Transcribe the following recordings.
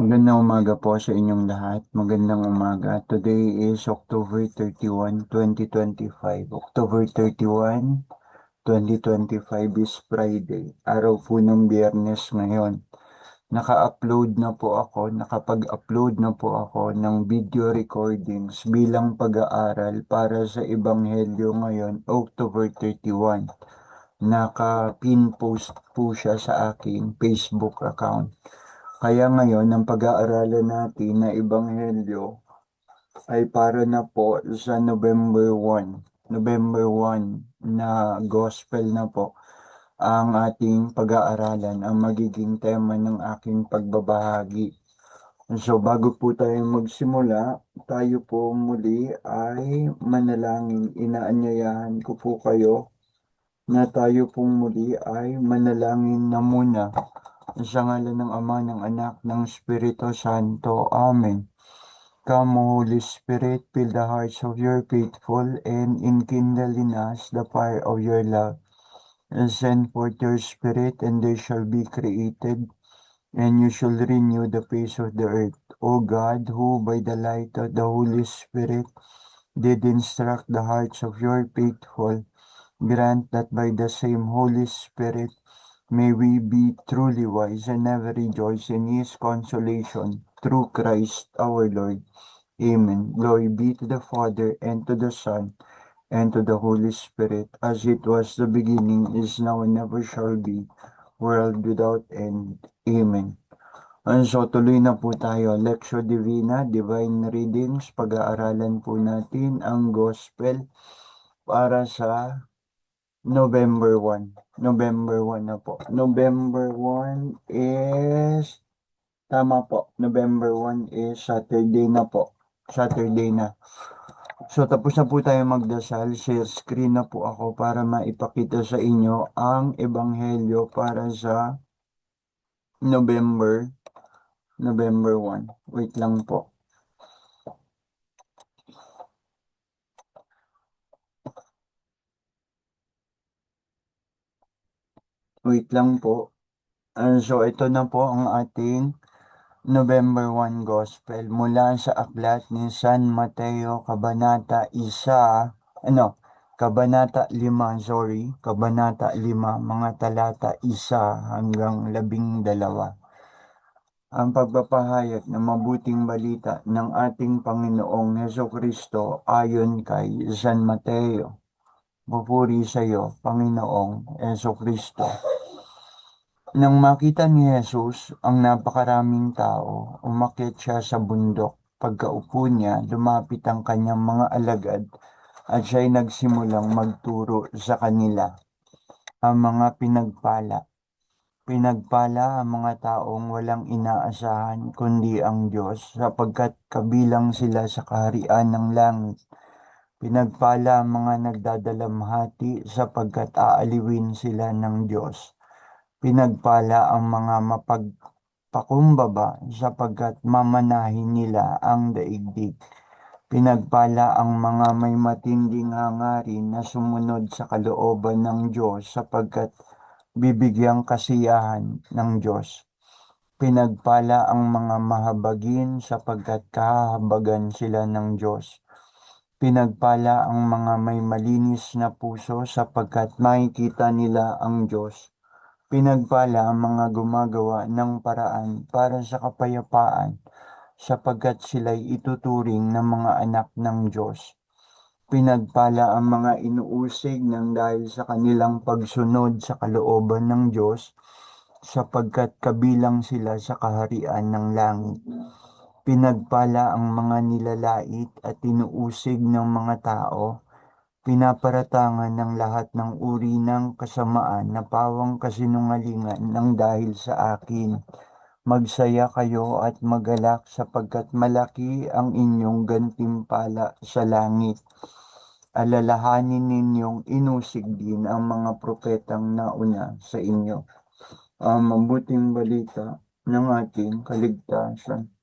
Magandang umaga po sa inyong lahat. Magandang umaga. Today is October 31, 2025. October 31, 2025 is Friday. Araw po ng biyernes ngayon. Naka-upload na po ako, nakapag-upload na po ako ng video recordings bilang pag-aaral para sa Ebanghelyo ngayon, October 31. Naka-pin post po siya sa aking Facebook account. Kaya ngayon, ang pag-aaralan natin na Ebanghelyo ay para na po sa November 1. November 1 na gospel na po ang ating pag-aaralan, ang magiging tema ng aking pagbabahagi. So bago po tayo magsimula, tayo po muli ay manalangin. Inaanyayahan ko po kayo na tayo pong muli ay manalangin na muna sa ngalan ng Ama, ng Anak, ng Espiritu Santo. Amen. Come, Holy Spirit, fill the hearts of your faithful and enkindle in us the fire of your love. And send forth your Spirit, and they shall be created, and you shall renew the face of the earth. O God, who by the light of the Holy Spirit did instruct the hearts of your faithful, grant that by the same Holy Spirit May we be truly wise and never rejoice in His consolation through Christ our Lord. Amen. Glory be to the Father, and to the Son, and to the Holy Spirit, as it was the beginning, is now, and never shall be, world without end. Amen. And so tuloy na po tayo. Lectio Divina, Divine Readings. Pag-aaralan po natin ang Gospel para sa November 1. November 1 na po. November 1 is, tama po, November 1 is Saturday na po. Saturday na. So tapos na po tayo magdasal. Share screen na po ako para maipakita sa inyo ang ebanghelyo para sa November November 1. Wait lang po. Wait lang po. Uh, so ito na po ang ating November 1 Gospel mula sa aklat ni San Mateo Kabanata 1, ano, Kabanata 5, sorry, Kabanata 5, mga talata 1 hanggang 12. Ang pagpapahayag ng mabuting balita ng ating Panginoong Heso Kristo ayon kay San Mateo. Pupuri sa iyo, Panginoong Heso Kristo. Nang makita ni Jesus ang napakaraming tao, umakyat siya sa bundok. Pagkaupo niya, lumapit ang kanyang mga alagad at siya'y nagsimulang magturo sa kanila. Ang mga pinagpala. Pinagpala ang mga taong walang inaasahan kundi ang Diyos sapagkat kabilang sila sa kaharian ng langit. Pinagpala ang mga nagdadalamhati sapagkat aaliwin sila ng Diyos Pinagpala ang mga mapagpakumbaba sapagkat mamanahin nila ang daigdig. Pinagpala ang mga may matinding hangarin na sumunod sa kalooban ng Diyos sapagkat bibigyang kasiyahan ng Diyos. Pinagpala ang mga mahabagin sapagkat kahahabagan sila ng Diyos. Pinagpala ang mga may malinis na puso sapagkat makikita nila ang Diyos. Pinagpala ang mga gumagawa ng paraan para sa kapayapaan sapagkat sila'y ituturing ng mga anak ng Diyos. Pinagpala ang mga inuusig ng dahil sa kanilang pagsunod sa kalooban ng Diyos sapagkat kabilang sila sa kaharian ng langit. Pinagpala ang mga nilalait at inuusig ng mga tao pinaparatangan ng lahat ng uri ng kasamaan na pawang kasinungalingan ng dahil sa akin. Magsaya kayo at magalak sapagkat malaki ang inyong gantimpala sa langit. Alalahanin ninyong inusig din ang mga propetang nauna sa inyo. Ang mabuting balita ng ating kaligtasan.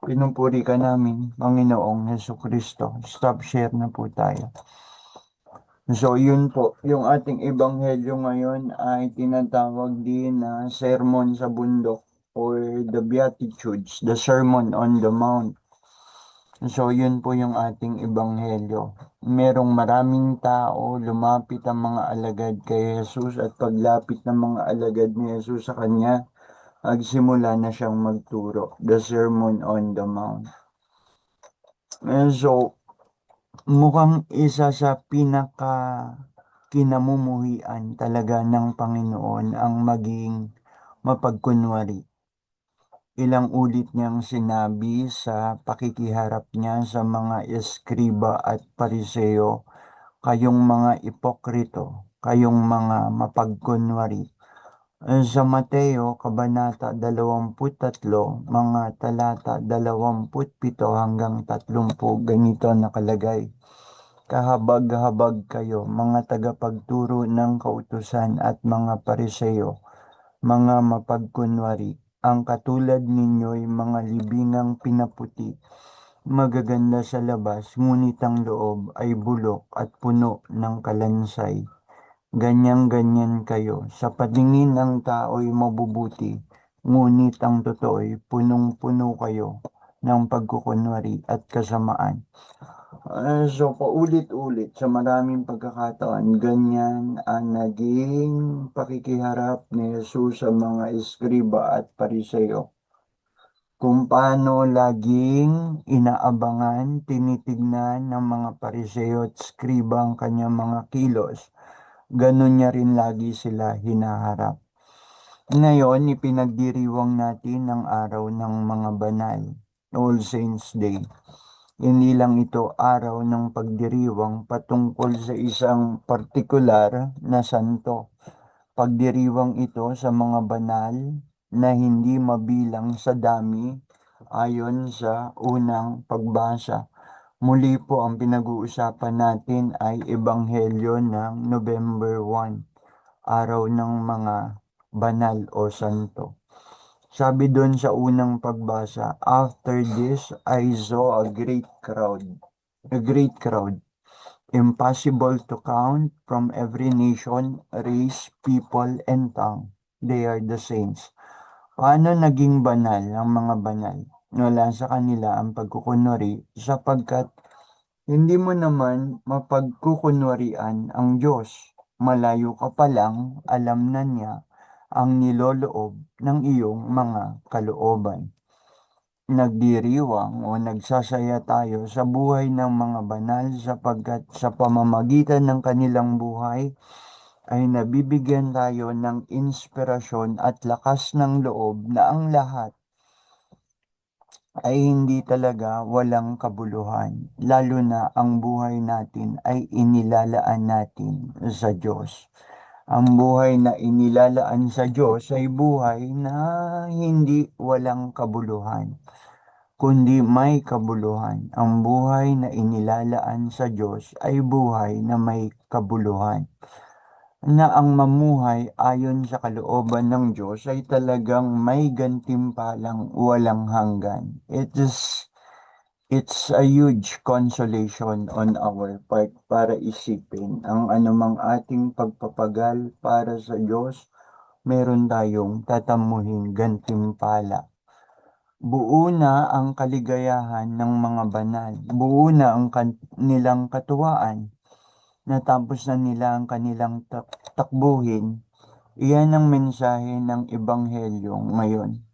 Pinupuri ka namin, Panginoong Heso Kristo. Stop share na po tayo. So yun po, yung ating ebanghelyo ngayon ay tinatawag din na sermon sa bundok. or the Beatitudes, the Sermon on the Mount. So, yun po yung ating ebanghelyo. Merong maraming tao, lumapit ang mga alagad kay Jesus at paglapit ng mga alagad ni Jesus sa kanya, nagsimula na siyang magturo. The Sermon on the Mount. And so, mukhang isa sa pinaka kinamumuhian talaga ng Panginoon ang maging mapagkunwari ilang ulit niyang sinabi sa pakikiharap niya sa mga eskriba at pariseo, kayong mga ipokrito, kayong mga mapagkunwari. Sa Mateo, Kabanata 23, mga talata 27 hanggang 30, ganito nakalagay. Kahabag-habag kayo, mga tagapagturo ng kautusan at mga pariseo, mga mapagkunwari, ang katulad ninyo'y mga libingang pinaputi, magaganda sa labas, ngunit ang loob ay bulok at puno ng kalansay. Ganyang-ganyan kayo. Sa patingin ng tao'y mabubuti, ngunit ang totoo'y punong-puno kayo ng pagkukunwari at kasamaan. Uh, so, paulit-ulit sa maraming pagkakataon, ganyan ang naging pakikiharap ni Jesus sa mga eskriba at pariseo. Kung paano laging inaabangan, tinitignan ng mga pariseo at skriba ang kanyang mga kilos, ganun niya rin lagi sila hinaharap. Ngayon, ipinagdiriwang natin ang araw ng mga banal, All Saints Day. Hindi lang ito araw ng pagdiriwang patungkol sa isang partikular na santo. Pagdiriwang ito sa mga banal na hindi mabilang sa dami ayon sa unang pagbasa. Muli po ang pinag-uusapan natin ay Ebanghelyo ng November 1, araw ng mga banal o santo. Sabi doon sa unang pagbasa, After this, I saw a great crowd. A great crowd. Impossible to count from every nation, race, people, and tongue. They are the saints. Paano naging banal ang mga banal? Wala sa kanila ang pagkukunwari sapagkat hindi mo naman mapagkukunwarian ang Diyos. Malayo ka pa lang, alam na niya ang niloloob ng iyong mga kalooban. Nagdiriwang o nagsasaya tayo sa buhay ng mga banal sapagkat sa pamamagitan ng kanilang buhay ay nabibigyan tayo ng inspirasyon at lakas ng loob na ang lahat ay hindi talaga walang kabuluhan, lalo na ang buhay natin ay inilalaan natin sa Diyos. Ang buhay na inilalaan sa Diyos ay buhay na hindi walang kabuluhan, kundi may kabuluhan. Ang buhay na inilalaan sa Diyos ay buhay na may kabuluhan. Na ang mamuhay ayon sa kalooban ng Diyos ay talagang may gantimpalang walang hanggan. It is It's a huge consolation on our part para isipin ang anumang ating pagpapagal para sa Diyos, meron tayong tatamuhin gantimpala. Buo na ang kaligayahan ng mga banal. Buo na ang kanilang katuwaan. Natapos na nila ang kanilang tak takbuhin. Iyan ang mensahe ng Ebanghelyo ngayon.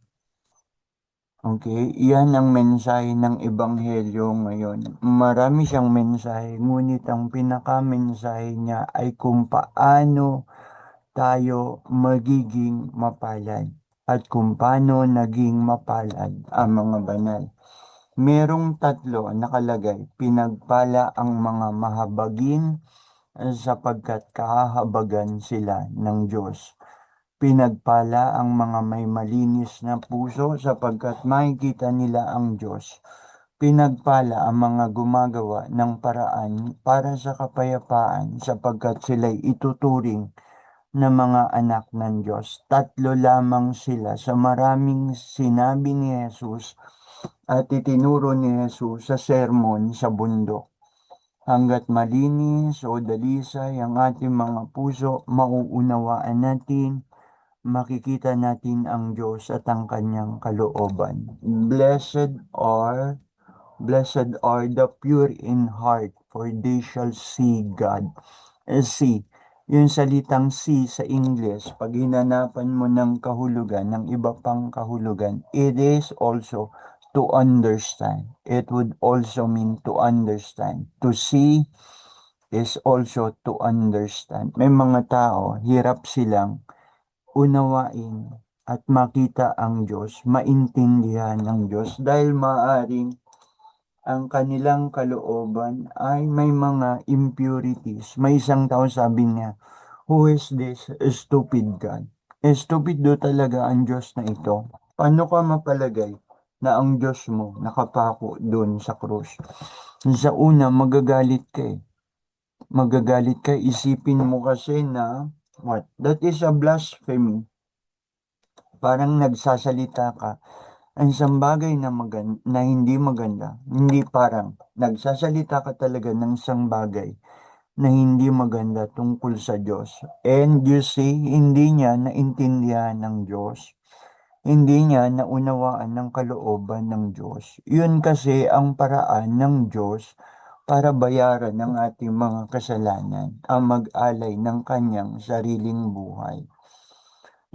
Okay, iyan ang mensahe ng Ebanghelyo ngayon. Marami siyang mensahe, ngunit ang pinaka-mensahe niya ay kung paano tayo magiging mapalad at kung paano naging mapalad ang mga banal. Merong tatlo nakalagay, pinagpala ang mga mahabagin sapagkat kahahabagan sila ng Diyos. Pinagpala ang mga may malinis na puso sapagkat makikita nila ang Diyos. Pinagpala ang mga gumagawa ng paraan para sa kapayapaan sapagkat sila'y ituturing na mga anak ng Diyos. Tatlo lamang sila sa maraming sinabi ni Jesus at itinuro ni Jesus sa sermon sa bundok. Hanggat malinis o dalisay ang ating mga puso, mauunawaan natin makikita natin ang Diyos at ang kanyang kalooban. Blessed are Blessed are the pure in heart, for they shall see God. Eh, see, yung salitang see sa English, pag hinanapan mo ng kahulugan, ng iba pang kahulugan, it is also to understand. It would also mean to understand. To see is also to understand. May mga tao, hirap silang unawain at makita ang Diyos, maintindihan ng Diyos dahil maaring ang kanilang kalooban ay may mga impurities. May isang tao sabi niya, Who is this stupid God? Eh, stupid do talaga ang Diyos na ito. Paano ka mapalagay na ang Diyos mo nakapako doon sa krus? Sa una, magagalit ka eh. Magagalit ka, isipin mo kasi na, what? That is a blasphemy. Parang nagsasalita ka ang isang bagay na, magan na hindi maganda, hindi parang nagsasalita ka talaga ng isang bagay na hindi maganda tungkol sa Diyos. And you see, hindi niya naintindihan ng Diyos. Hindi niya naunawaan ng kalooban ng Diyos. Yun kasi ang paraan ng Diyos para bayaran ng ating mga kasalanan, ang mag-alay ng kanyang sariling buhay.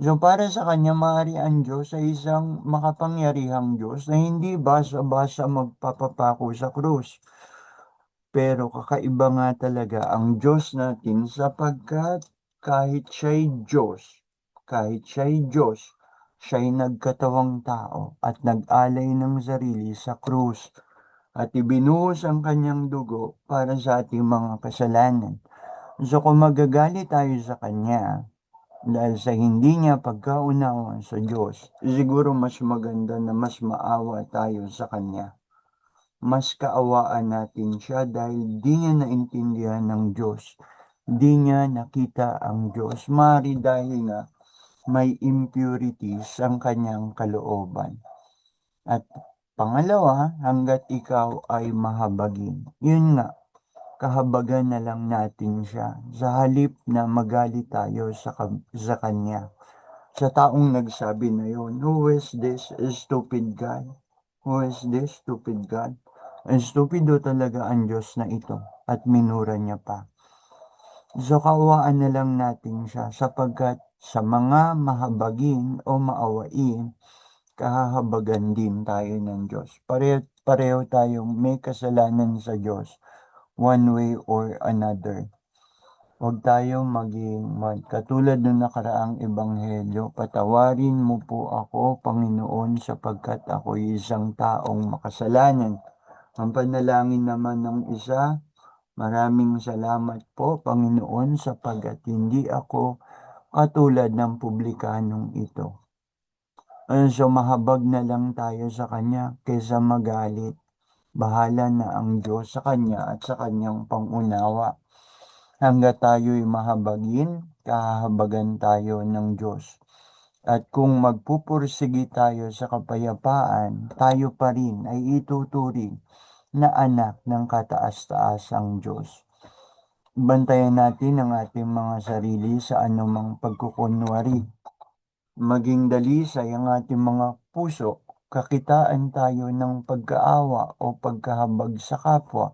So para sa kanya, maaari ang Diyos ay isang makapangyarihang Diyos na hindi basa-basa magpapapako sa krus. Pero kakaiba nga talaga ang Diyos natin sapagkat kahit siya'y Diyos, kahit siya'y Diyos, siya'y nagkatawang tao at nag-alay ng sarili sa krus at ibinuhos ang kanyang dugo para sa ating mga kasalanan. So kung magagalit tayo sa Kanya, dahil sa hindi niya pagkaunawa sa Diyos, siguro mas maganda na mas maawa tayo sa Kanya. Mas kaawaan natin siya dahil di niya naintindihan ng Diyos. Di niya nakita ang Diyos. Mari dahil nga may impurities ang kanyang kalooban. At pangalawa, hanggat ikaw ay mahabagin. Yun nga, kahabagan na lang natin siya sa halip na magalit tayo sa, sa kanya. Sa taong nagsabi na yon, who is this stupid God? Who is this stupid God? Ang stupido talaga ang Diyos na ito at minura niya pa. So kawaan na lang natin siya sapagkat sa mga mahabagin o maawain, kahahabagan din tayo ng Diyos. Pareho, pareho tayong may kasalanan sa Diyos one way or another. Huwag tayong maging. Katulad ng nakaraang ebanghelyo, patawarin mo po ako, Panginoon, sapagkat ako isang taong makasalanan. Ang panalangin naman ng isa, maraming salamat po, Panginoon, sapagkat hindi ako katulad ng publikanong ito. So mahabag na lang tayo sa Kanya kaysa magalit Bahala na ang Diyos sa Kanya at sa Kanyang pangunawa. Hanggat tayo'y mahabagin, kahabagan tayo ng Diyos. At kung magpupursigi tayo sa kapayapaan, tayo pa rin ay ituturing na anak ng kataas-taasang Diyos. Bantayan natin ang ating mga sarili sa anumang pagkukunwari. Maging dalisay ang ating mga puso kakitaan tayo ng pagkaawa o pagkahabag sa kapwa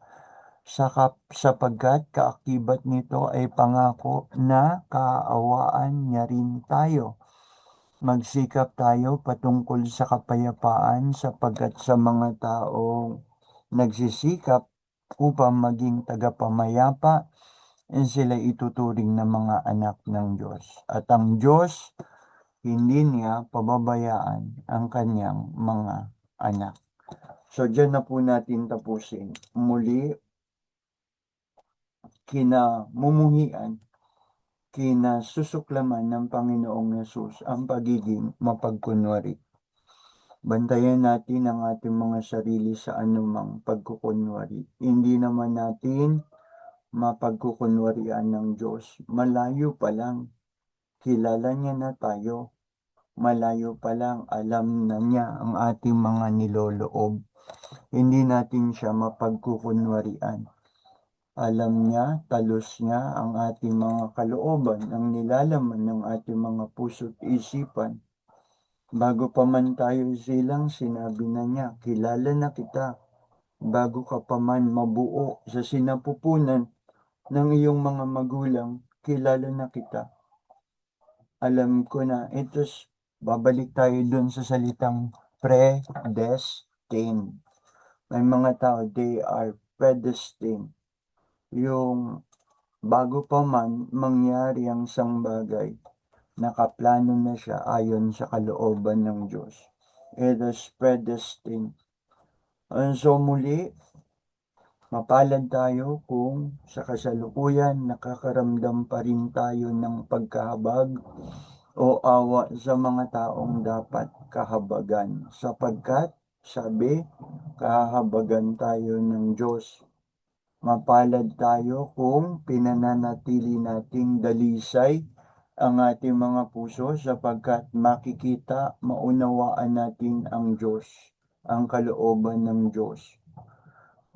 sakap sapagkat kaakibat nito ay pangako na kaawaan niya rin tayo. Magsikap tayo patungkol sa kapayapaan sapagkat sa mga taong nagsisikap upang maging tagapamayapa, eh, sila ituturing na mga anak ng Diyos. At ang Diyos hindi niya pababayaan ang kanyang mga anak. So, dyan na po natin tapusin. Muli, kinamumuhian, kinasusuklaman ng Panginoong Yesus ang pagiging mapagkunwari. Bantayan natin ang ating mga sarili sa anumang pagkukunwari. Hindi naman natin mapagkukunwarian ng Diyos. Malayo pa lang, kilala niya na tayo malayo pa lang alam na niya ang ating mga niloloob. Hindi natin siya mapagkukunwarian. Alam niya, talos niya ang ating mga kalooban, ang nilalaman ng ating mga puso't isipan. Bago pa man tayo silang, sinabi na niya, kilala na kita. Bago ka pa man mabuo sa sinapupunan ng iyong mga magulang, kilala na kita. Alam ko na, itos, babalik tayo dun sa salitang predestined. May mga tao, they are predestined. Yung bago pa man mangyari ang isang bagay, nakaplano na siya ayon sa kalooban ng Diyos. It is predestined. And so muli, mapalad tayo kung sa kasalukuyan nakakaramdam pa rin tayo ng pagkahabag o awa sa mga taong dapat kahabagan sapagkat sabi, kahabagan tayo ng Diyos. Mapalad tayo kung pinananatili nating dalisay ang ating mga puso sapagkat makikita, maunawaan natin ang Diyos, ang kalooban ng Diyos.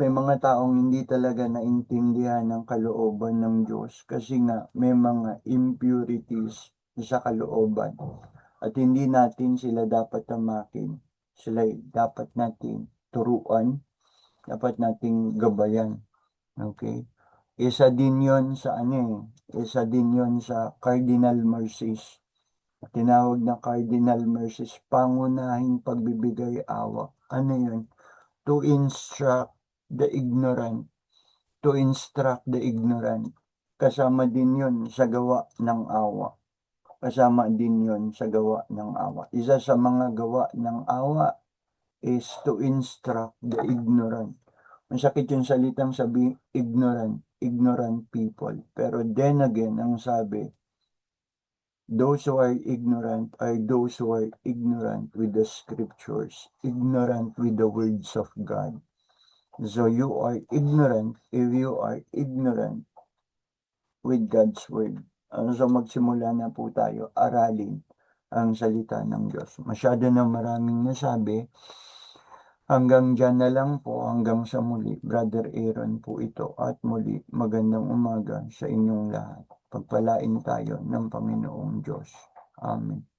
May mga taong hindi talaga naintindihan ang kalooban ng Diyos kasi nga may mga impurities sa kalooban at hindi natin sila dapat tamakin sila dapat nating turuan, dapat nating gabayan. Okay? Isa din yon sa ano eh, isa din yon sa cardinal mercies. Tinawag na cardinal mercies, pangunahing pagbibigay awa. Ano yun? To instruct the ignorant. To instruct the ignorant. Kasama din yon sa gawa ng awa kasama din yon sa gawa ng awa. Isa sa mga gawa ng awa is to instruct the ignorant. Masakit yung salitang sabi, ignorant, ignorant people. Pero then again, ang sabi, those who are ignorant are those who are ignorant with the scriptures, ignorant with the words of God. So you are ignorant if you are ignorant with God's word. Ano so magsimula na po tayo aralin ang salita ng Diyos. Masyado na maraming nasabi. Hanggang dyan na lang po, hanggang sa muli. Brother Aaron po ito. At muli, magandang umaga sa inyong lahat. Pagpalain tayo ng Panginoong Diyos. Amen.